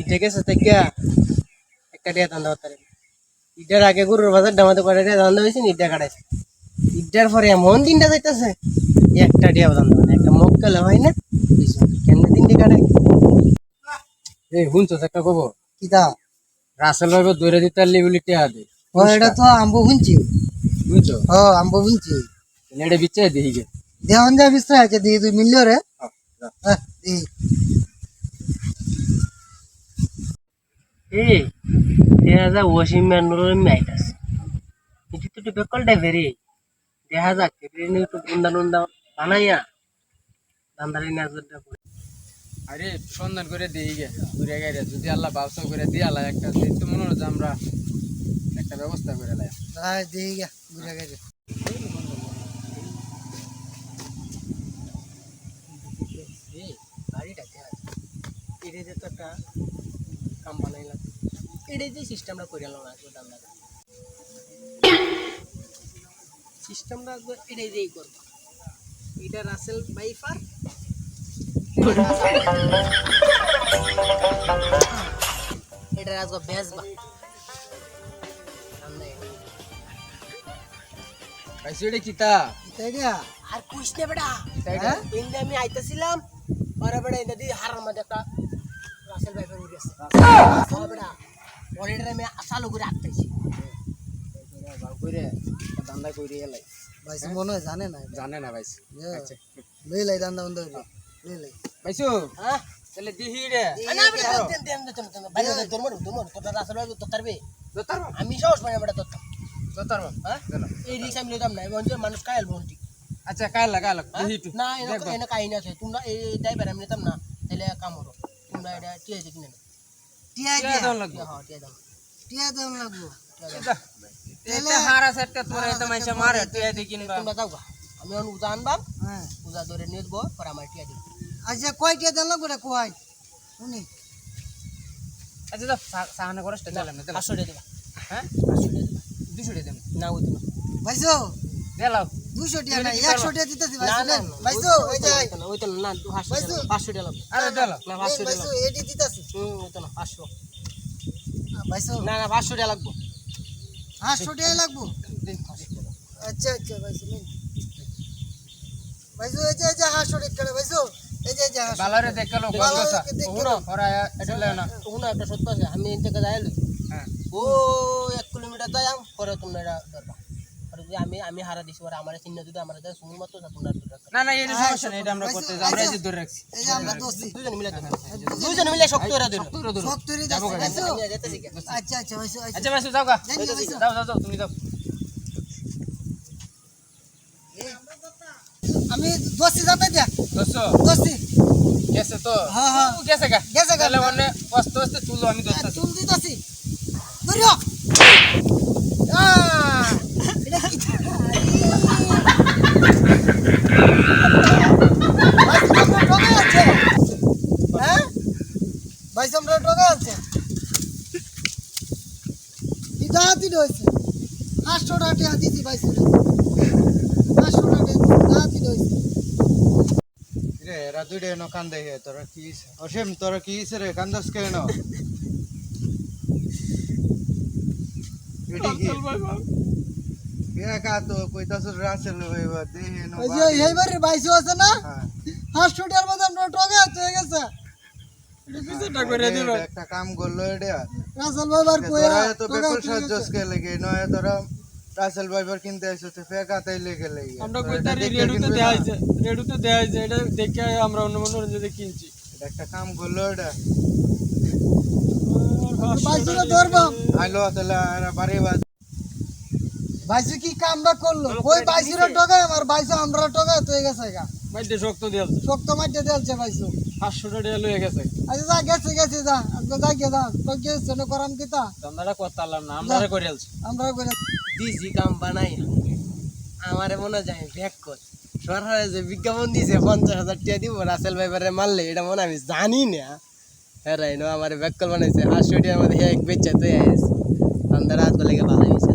ইটা গেছে থেকে একটা টিয়া ধান্দা করতে ইটার আগে গরুর বাজার ডামাতে কটা টিয়া ধান্দা হয়েছে ইটা কাটাইছে? ইটার পরে এমন তিনটা যাইতেছে একটা টিয়া ধান্দা মানে একটা মুখ গেলে হয় না কেন তিনটে কাটাই এই শুনছো একটা কব কিতা রাসেল ভাইবে দৌড়ে দিতে পারলি বলি দে ও এটা তো আম্বু শুনছি বুঝছ? ও আম্বু শুনছি লেড়ে বিচ্ছে দিই গে। দেওয়ান যা আছে দিয়ে তুই মিললো রে। হ্যাঁ, এই দেখা যা ওয়াশিং ম্যানুরের ম্যাট আছে। এটি তো একটু বেকলটা বেরি দেখা যাক ট্রেনে একটু বুন্দা নুন্দা বানাইয়া দান্দারি নাজরটা করে। আরে সন্ধান করে দিই গে ঘুরে গাইরে যদি আল্লাহ ব্যবসা করে দিয়ে আল্লাহ একটা তো মনে হচ্ছে আমরা একটা ব্যবস্থা করে লাই তাই দিয়ে গা ঘুরে গেছে গাড়িটা দেখা তো একটা কাম বানাইলাম। এটাই যে সিস্টেমটা করে এলাম আজকে দান্দাটা সিস্টেমটা একবার এটাই দিয়েই করব। এটা রাসেল বাইফার। এটা। পাইছো এটা আর কুইস নে বেটা এটা? ইন্দে আমি আইতাছিলাম পরে বেটা ইন্দে দি হারার মধ্যে একটা রাসেল ভাই উড়ে হ্যাঁ অলরেডি আমি আসালো করে আটকাইছি দান্দা করে এলাই ভাইসি মনে হয় জানে না জানে না ভাইস আচ্ছা লই লাই দান্দা বন্ধ লই লাই পাইছো হ্যাঁ তাহলে দিহি রে না বেটা দেন দেন দেন দেন ভাই তোর মর তোর মর তোর তারবে আমি সাহস পাই তোর হ্যাঁ এই রিক্সা আমি লইতাম না এবং মানুষ কায়াল বন্টি আচ্ছা লাগা লাগ দিহি না এনে এনে কাহিনী আছে তোমরা এই ড্রাইভার আমি নিতাম না তাহলে কাম হলো তোমরা এটা টিয়া দিয়ে কিনে টিয়া টিয়া দেওয়ান লাগবো। হ্যাঁ টিয়া টিয়া লাগবো। হারা মাইসা মারে কিনবা। তোমরা আমি হ্যাঁ। উজা ধরে নিয়ে দেবো পরে আমার টিয়া দিবো। আচ্ছা দিন লাগবে রে কয়? শুনি। আচ্ছা তো সাহানা করস তে দিলাম না দিলাম পাঁচশো টাকা দেবা। হ্যাঁ? পাঁচশো টাকা দেবা। 200 টাকা দেব। না ওই ভাইসো দিলাও। টাকা না? টাকা দিতেছি না না ভাইসো ওই? টাকা আরে টাকা লাগবে। এটি দিতেছি। হুম ওই না পাঁচশো। ভাইসো না না পাঁচশো টাকা লাগবে। টাকা আচ্ছা আচ্ছা ভাইসো নিন। ভাইসো এই যে এই যে আটশো টাকা ভাইসো এই যে বালারে দেখাল ওরা এটা না। একটা সত্য আছে আমি যাই হ্যাঁ। ও এক কিলোমিটার যাই পরে তোমরা এটা যদি আমি আমি হারা দিছি পরে আমার চিহ্ন যদি আমার মাত্র তোমরা না না এটা সমস্যা এটা আমরা করতে আমরা এই যে ধরে রাখছি। এই যে আমরা দোস্তি। দুজন মিলে দুজন মিলে শক্ত করে ধরো। যাচ্ছে ভাইসো আমি আচ্ছা আচ্ছা ভাইসো আচ্ছা আচ্ছা যাও গা। যাও যাও যাও তুমি যাও। আমি দোস্তি যাতে দিয়া? দোস্তো। দোস্তি? গেছে তো? হ্যাঁ, হ্যাঁ। গেছে গা। গেছে গা। তাহলে মানে আস্তে আস্তে তুলো আমি দোস্ত চুল দিতেছি ধরিও আহ, এটা কি ভাই, তোমরা ঠকে আছে হ্যাঁ ভাই আছে দিদাতি রয়েছে। আটশো টাকা দিছি ভাই আটশো টাকা দিদাতি রয়েছে। রে এরা দুইটা এনো কান্দে হে তোরা কি অসীম তোরা কি রে? কান্দস কি একা তো কইতাছ রাসেল হইবা দেহে নো ওই যে এইবারে বাইশো আছে না? মধ্যে আমরা ঠকে আছে হয়ে গেছে। পিছনটা করে দিল একটা কাম করল এটা। রাসেল ভাই বার কইয়া তোরা বেকুল আছে সাজস গেছে। কে লাগে নয় তোরা রাসেল ভাইবার কিনতে আইছো তো ফেকা তাই লেগে লাগে। আমরা কইতারি রেডুতে দেখাইছে রেডুতে দেখাইছে এটা দেখে আমরা অন্য মনোরঞ্জনে কিনছি। একটা কাম করল এটা। বাইশোটা ধরবাম আইলো তাহলে আর বাড়ি বাজ বাইশো কি কামটা করল? ওই ঠকায়? আমার বাইশো আমরা তো গেছে গা। বাইতে শক্ত দিয়েছে শক্ত মাইতে দিয়েছে বাইশো পাঁচশো টাকা লয়ে গেছে। আচ্ছা যা গেছে গেছে যা। আজকে যা গে যা। তো গেছে না করাম আমরা করে আলছি। আমরা করে দিছি কাম বানাই। আমারে মনে যায় ব্যাক কর। সরকারে যে বিজ্ঞাপন দিছে পঞ্চাশ হাজার টাকা দিব রাসেল ভাইবারে মারলে এটা মনে আমি জানি না। হ্যাঁ আমার ব্যাক কল বানাইছে। আটশো টাকার মধ্যে এক বেচা তো আইস আমাদের রাত লেগে ভালো হয়েছে